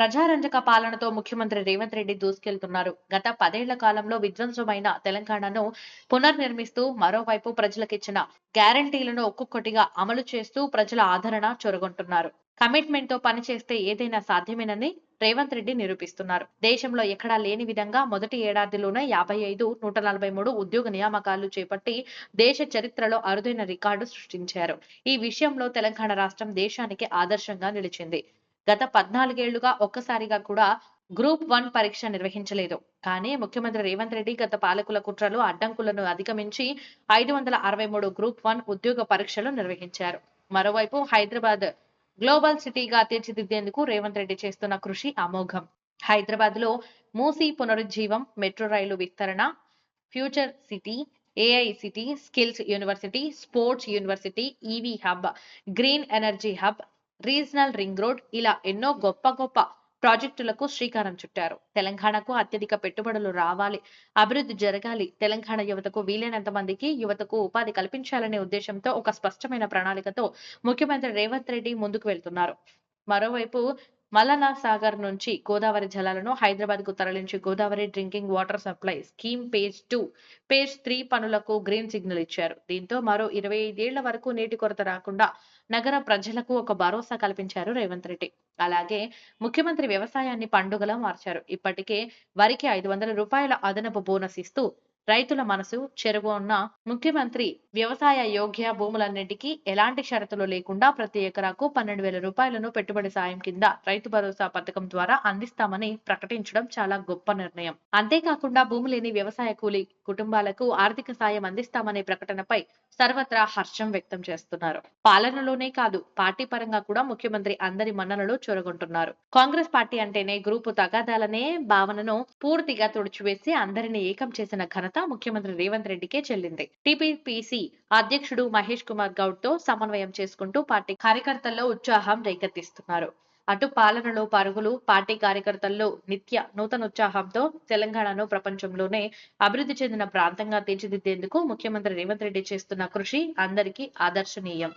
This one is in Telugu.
ప్రజారంజక పాలనతో ముఖ్యమంత్రి రేవంత్ రెడ్డి దూసుకెళ్తున్నారు. గత పదేళ్ళ కాలంలో విధ్వంసమైన తెలంగాణను పునర్నిర్మిస్తూ మరోవైపు ప్రజలకిచ్చిన గ్యారంటీలను ఒక్కొక్కటిగా అమలు చేస్తూ ప్రజల ఆదరణ చొరగొంటున్నారు. కమిట్మెంట్తో పనిచేస్తే ఏదైనా సాధ్యమేనని రేవంత్ రెడ్డి నిరూపిస్తున్నారు. దేశంలో ఎక్కడా లేని విధంగా మొదటి ఏడాదిలోనే యాభై ఐదు నూట నలభై మూడు ఉద్యోగ నియామకాలు చేపట్టి దేశ చరిత్రలో అరుదైన రికార్డు సృష్టించారు. ఈ విషయంలో తెలంగాణ రాష్ట్రం దేశానికి ఆదర్శంగా నిలిచింది. గత పద్నాలుగేళ్ళుగా ఒక్కసారిగా కూడా గ్రూప్ వన్ పరీక్ష నిర్వహించలేదు. కానీ ముఖ్యమంత్రి రేవంత్ రెడ్డి గత పాలకుల కుట్రలు అడ్డంకులను అధిగమించి ఐదు వందల అరవై మూడు గ్రూప్ వన్ ఉద్యోగ పరీక్షలు నిర్వహించారు. మరోవైపు హైదరాబాద్ గ్లోబల్ సిటీగా తీర్చిదిద్దేందుకు రేవంత్ రెడ్డి చేస్తున్న కృషి అమోఘం. హైదరాబాద్లో మూసి పునరుజ్జీవం మెట్రో రైలు విస్తరణ future city AI city skills university sports university EV hub green energy hub regional ring road ఇలా ఎన్నో గొప్ప గొప్ప ప్రాజెక్టులకు శ్రీకారం చుట్టారు. తెలంగాణకు అత్యధిక పెట్టుబడులు రావాలి అభివృద్ధి జరగాలి తెలంగాణ యువతకు వీలైనంత మందికి యువతకు ఉపాధి కల్పించాలనే ఉద్దేశంతో ఒక స్పష్టమైన ప్రణాళికతో ముఖ్యమంత్రి రేవంత్ రెడ్డి ముందుకు వెళ్తున్నారు. మరోవైపు మల్లనా సాగర్ నుంచి గోదావరి జలాలను హైదరాబాద్కు తరలించి Godavari drinking water supply scheme phase two phase three పనులకు గ్రీన్ సిగ్నల్ ఇచ్చారు. దీంతో మరో ఇరవై ఐదేళ్ళ వరకు నీటి కొరత రాకుండా నగర ప్రజలకు ఒక భరోసా కల్పించారు రేవంత్ రెడ్డి. అలాగే ముఖ్యమంత్రి వ్యవసాయాన్ని పండుగలా మార్చారు. ఇప్పటికే వరికి ఐదు వందల రూపాయల అదనపు బోనస్ ఇస్తూ రైతుల మనసు చెరువు ఉన్న ముఖ్యమంత్రి వ్యవసాయ యోగ్య భూములన్నింటికీ ఎలాంటి షరతులు లేకుండా ప్రతి ఎకరాకు పన్నెండు వేల రూపాయలను పెట్టుబడి సాయం కింద రైతు భరోసా పథకం ద్వారా అందిస్తామని ప్రకటించడం చాలా గొప్ప నిర్ణయం. అంతేకాకుండా భూమి లేని వ్యవసాయ కూలీ కుటుంబాలకు ఆర్థిక సాయం అందిస్తామనే ప్రకటనపై సర్వత్రా హర్షం వ్యక్తం చేస్తున్నారు. పాలనలోనే కాదు పార్టీ పరంగా కూడా ముఖ్యమంత్రి అందరి మన్ననలు చొరగొంటున్నారు. కాంగ్రెస్ పార్టీ అంటేనే గ్రూపు తగాదాలనే భావనను పూర్తిగా తుడిచివేసి అందరిని ఏకం చేసిన ఘనత ముఖ్యమంత్రి రేవంత్ రెడ్డికే చెల్లింది. టీపీపీసీ అధ్యక్షుడు మహేష్ కుమార్ గౌడ్తో సమన్వయం చేసుకుంటూ పార్టీ కార్యకర్తల్లో ఉత్సాహం రేకెత్తిస్తున్నారు. అటు పాలనలో పరుగులు పార్టీ కార్యకర్తల్లో నిత్య నూతన ఉత్సాహంతో తెలంగాణను ప్రపంచంలోనే అభివృద్ధి చెందిన ప్రాంతంగా తీర్చిదిద్దేందుకు ముఖ్యమంత్రి రేవంత్ రెడ్డి చేస్తున్న కృషి అందరికీ ఆదర్శనీయం.